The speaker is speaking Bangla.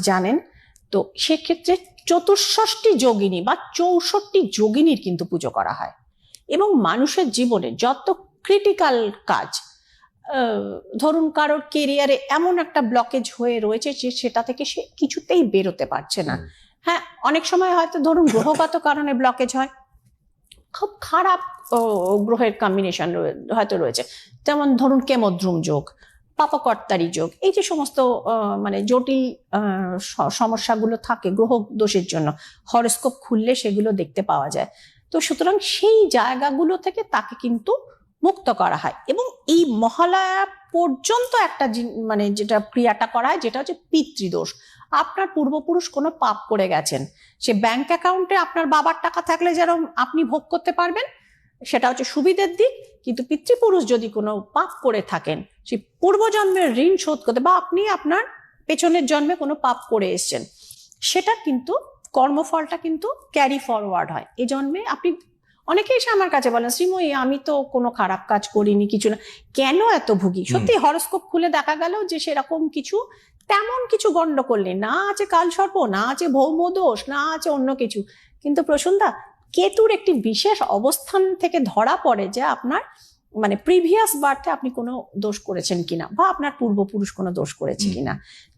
জানেন? তো সেক্ষেত্রে চতুষ্ষষ্ঠী যোগিনী বা চৌষট্টি যোগিনীর কিন্তু পুজো করা হয়। এবং মানুষের জীবনে যত ক্রিটিক্যাল কাজ ধরুন কারোর কেরিয়ারে এমন একটা ব্লকেজ হয়ে রয়েছে যে সেটা থেকে সে কিছুতেই বেরোতে পারছে না। হ্যাঁ অনেক সময় হয়তো ধরুন গ্রহগত কারণে ব্লকেজ হয়। খুব খারাপ গ্রহের কম্বিনেশন হয়তো রয়েছে। যেমন ধরুন কেমদ্রুম যোগ পাপকর্তারি যোগ। এই যে সমস্ত মানে জটিল সমস্যাগুলো থাকে গ্রহ দোষের জন্য, হরস্কোপ খুললে সেগুলো দেখতে পাওয়া যায়। তো সুতরাং সেই জায়গাগুলো থেকে তাকে কিন্তু মুক্ত করা হয় এবং এই মহালয়া পর্যন্ত একটা মানে যেটা ক্রিয়াটা করা হয় যেটা হচ্ছে পিতৃদোষ। আপনার পূর্বপুরুষ কোনো পাপ করে গেছেন, সে ব্যাংক অ্যাকাউন্টে আপনার বাবার টাকা থাকলে যেরকম আপনি ভোগ করতে পারবেন, সেটা হচ্ছে সুবিধের দিক। কিন্তু পিতৃপুরুষ যদি কোনো পাপ করে থাকেন সেই পূর্বজন্মের ঋণ শোধ করতে বা আপনি আপনার পেছনের জন্মে কোনো পাপ করে এসছেন সেটা কিন্তু কর্মফলটা কিন্তু ক্যারি ফরওয়ার্ড হয়। এই জন্মে আপনি অনেকে এসে আমার কাছে বলেন শ্রীময়ী আমি তো কোনো খারাপ কাজ করিনি কিছু না। কেন এত ভুগি? সত্যি হরস্কোপ খুলে দেখা গেল যে সেরকম কিছু তেমন কিছু গন্ডগোল নেই না আছে কালসর্প না আছে ভৌমদোষ না আছে অন্য কিছু। কিন্তু প্রসন্দা কেতুর একটি বিশেষ অবস্থান থেকে ধরা পড়ে যে আপনার মানে প্রিভিয়াস বার্থে আপনি কোনো দোষ করেছেন কিনা বা আপনার পূর্বপুরুষ কোনো দোষ করেছে কিনা।